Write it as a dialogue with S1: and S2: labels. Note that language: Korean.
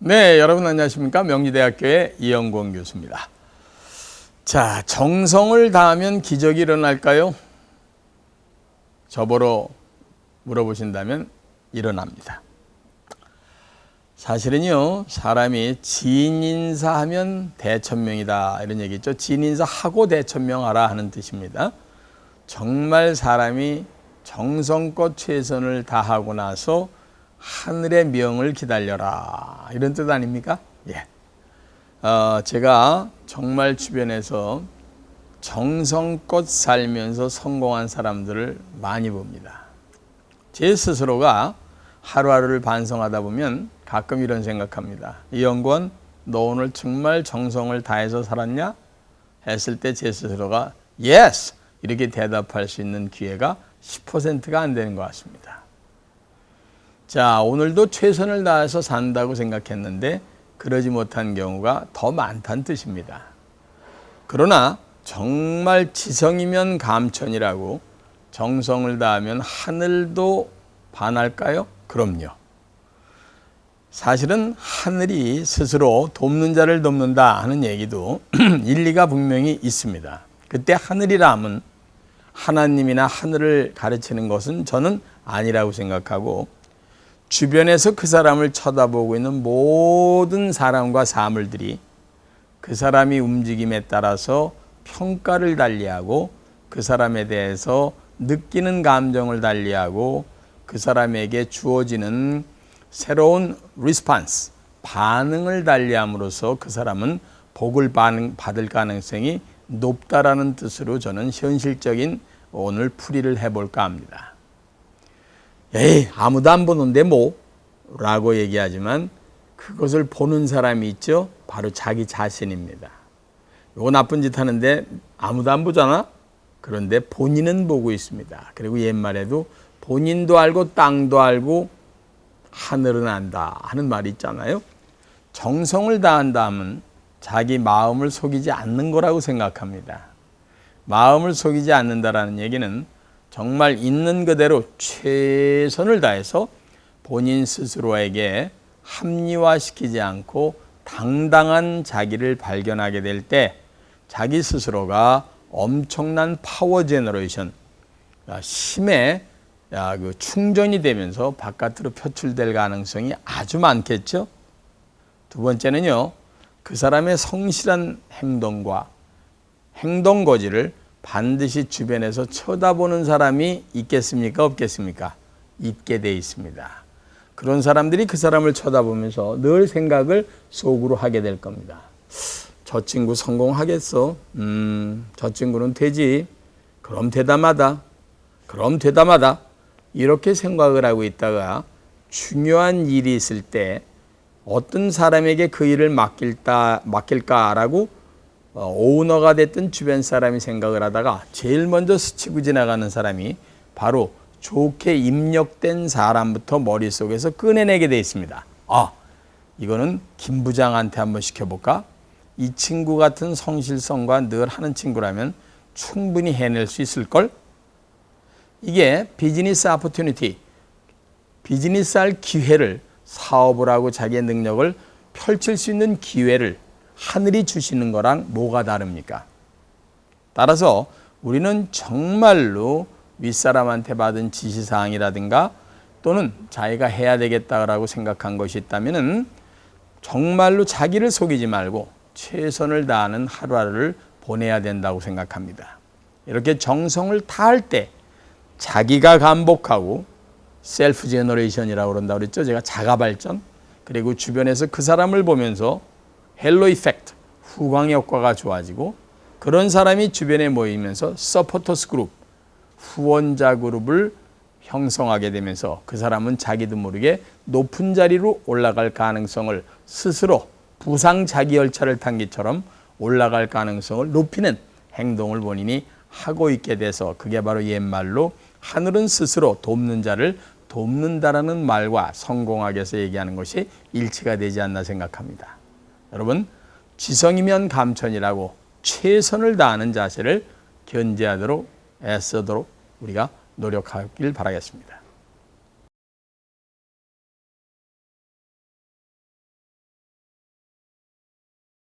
S1: 네, 여러분 안녕하십니까? 명지대학교의 이영공 교수입니다. 자, 정성을 다하면 기적이 일어날까요? 저보러 물어보신다면 일어납니다. 사실은요, 사람이 진인사하면 대천명이다. 이런 얘기 있죠. 진인사하고 대천명하라 하는 뜻입니다. 정말 사람이 정성껏 최선을 다하고 나서 하늘의 명을 기다려라. 이런 뜻 아닙니까? 예. 어, 제가 정말 주변에서 정성껏 살면서 성공한 사람들을 많이 봅니다. 제 스스로가 하루하루를 반성하다 보면 가끔 이런 생각합니다. 이영권, 너 오늘 정말 정성을 다해서 살았냐? 했을 때 제 스스로가 yes! 이렇게 대답할 수 있는 기회가 10%가 안 되는 것 같습니다. 자, 오늘도 최선을 다해서 산다고 생각했는데 그러지 못한 경우가 더 많다는 뜻입니다. 그러나 정말 지성이면 감천이라고 정성을 다하면 하늘도 반할까요? 그럼요. 사실은 하늘이 스스로 돕는 자를 돕는다 하는 얘기도 일리가 분명히 있습니다. 그때 하늘이라 하면 하나님이나 하늘을 가르치는 것은 저는 아니라고 생각하고 주변에서 그 사람을 쳐다보고 있는 모든 사람과 사물들이 그 사람이 움직임에 따라서 평가를 달리하고 그 사람에 대해서 느끼는 감정을 달리하고 그 사람에게 주어지는 새로운 리스판스, 반응을 달리함으로써 그 사람은 복을 받을 가능성이 높다라는 뜻으로 저는 현실적인 오늘 풀이를 해볼까 합니다. 에이, 아무도 안 보는데 뭐? 라고 얘기하지만 그것을 보는 사람이 있죠? 바로 자기 자신입니다. 요거 나쁜 짓 하는데 아무도 안 보잖아? 그런데 본인은 보고 있습니다. 그리고 옛말에도 본인도 알고 땅도 알고 하늘은 안다 하는 말이 있잖아요. 정성을 다한다 하면 자기 마음을 속이지 않는 거라고 생각합니다. 마음을 속이지 않는다라는 얘기는 정말 있는 그대로 최선을 다해서 본인 스스로에게 합리화시키지 않고 당당한 자기를 발견하게 될 때 자기 스스로가 엄청난 파워 제너레이션, 힘의 그 충전이 되면서 바깥으로 표출될 가능성이 아주 많겠죠. 두 번째는요, 그 사람의 성실한 행동과 행동 거지를 반드시 주변에서 쳐다보는 사람이 있겠습니까? 없겠습니까? 있게 돼 있습니다. 그런 사람들이 그 사람을 쳐다보면서 늘 생각을 속으로 하게 될 겁니다. 저 친구 성공하겠어. 음, 저 친구는 되지. 그럼 대담하다. 그럼 대담하다. 이렇게 생각을 하고 있다가 중요한 일이 있을 때 어떤 사람에게 그 일을 맡길까, 맡길까라고 어, 오너가 됐던 주변 사람이 생각을 하다가 제일 먼저 스치고 지나가는 사람이 바로 좋게 입력된 사람부터 머릿속에서 꺼내내게 돼 있습니다. 아, 이거는 김 부장한테 한번 시켜볼까? 이 친구 같은 성실성과 늘 하는 친구라면 충분히 해낼 수 있을걸? 이게 비즈니스 아포튜니티, 비즈니스 할 기회를 사업을 하고 자기의 능력을 펼칠 수 있는 기회를 하늘이 주시는 거랑 뭐가 다릅니까? 따라서 우리는 정말로 윗사람한테 받은 지시사항이라든가 또는 자기가 해야 되겠다라고 생각한 것이 있다면 정말로 자기를 속이지 말고 최선을 다하는 하루하루를 보내야 된다고 생각합니다. 이렇게 정성을 다할 때 자기가 감복하고 셀프 제너레이션이라고 그런다 그랬죠. 제가 자가 발전 그리고 주변에서 그 사람을 보면서 헬로 이펙트 후광 효과가 좋아지고 그런 사람이 주변에 모이면서 서포터스 그룹 후원자 그룹을 형성하게 되면서 그 사람은 자기도 모르게 높은 자리로 올라갈 가능성을 스스로 부상 자기 열차를 탄 것처럼 올라갈 가능성을 높이는 행동을 본인이 하고 있게 돼서 그게 바로 옛말로 하늘은 스스로 돕는 자를 돕는다라는 말과 성공학에서 얘기하는 것이 일치가 되지 않나 생각합니다. 여러분 지성이면 감천이라고 최선을 다하는 자세를 견제하도록 애쓰도록 우리가 노력하길 바라겠습니다.